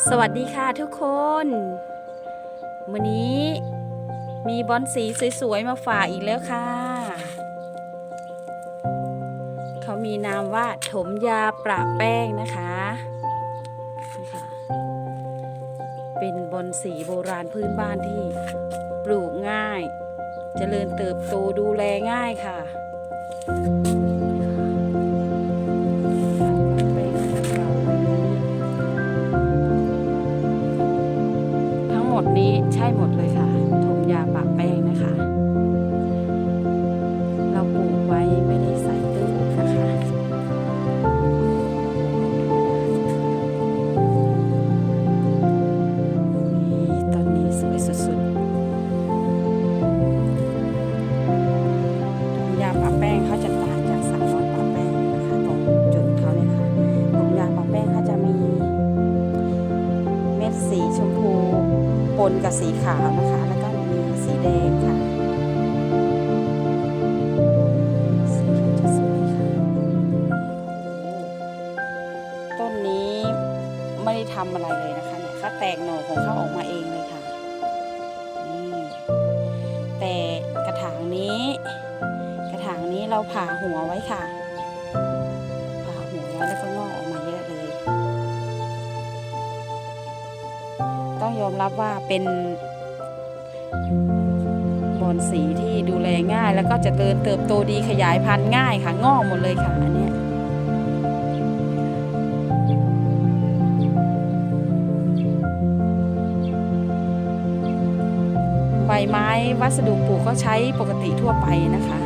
สวัสดีค่ะทุกคนวันนี้มีบอลสีสวยๆมาฝากอีกแล้วค่ะ เขามีนามว่าถมยาประแป้งนะคะนี่ค่ะ เป็นบอลสีโบราณพื้นบ้านที่ปลูกง่ายเจริญเติบโตดูแลง่ายค่ะ ช่หมดเลยค่ะ นกับสีขาวนะคะ แล้วก็มีสีแดงค่ะสีเขาจะสวยค่ะต้นนี้ไม่ได้ทำอะไรเลยนะคะเนี่ยเขาแตกหน่อของเขาออกมาเองเลยค่ะนี่แต่กระถางนี้ กระถางนี้เราผ่าหัวไว้ค่ะ ผ่าหัวไว้แล้วก็ง ต้องยอมรับว่าเป็นบอนสีที่ดูแลง่าย แล้วก็จะเจริญเติบโตดีขยายพันธุ์ง่ายค่ะงอกหมดเลยค่ะอันนี้ใบไม้วัสดุปลูกก็ใช้ปกติทั่วไปนะคะ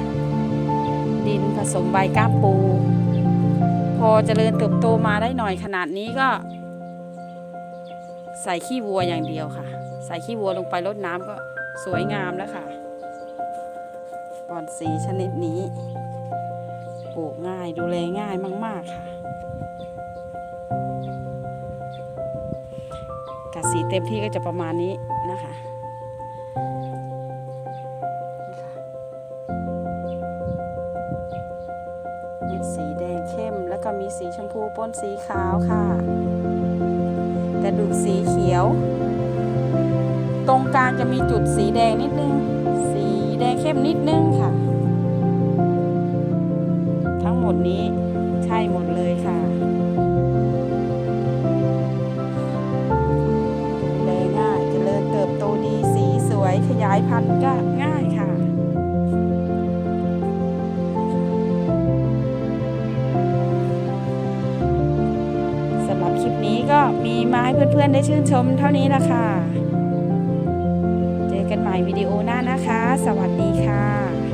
ดินผสมใบก้ามปู พอเจริญเติบโตมาได้หน่อยขนาดนี้ก็ ใส่ขี้วัวอย่างเดียวค่ะ ใส่ขี้วัวลงไปรดน้ำก็สวยงามแล้วค่ะบอนสีชนิดนี้ปลูกง่ายดูแลง่ายมาก ๆ ค่ะกัดสีเต็มที่ก็จะประมาณนี้นะคะนี่ค่ะเม็ดสีแดงเข้มแล้วก็มีสีชมพูปนสีขาวค่ะ ระดูกสีเขียว ตรงกลางจะมีจุดสีแดงนิดนึง สีแดงเข้มนิดนึงค่ะ ทั้งหมดนี้ใช่หมดเลยค่ะดูแลง่ายเจริญเติบโตดีสีสวยขยายพันธุ์ก็ ก็มีมาให้เพื่อนๆได้ชื่นชมเท่านี้ละค่ะ เจอกันใหม่วิดีโอหน้านะคะ สวัสดีค่ะ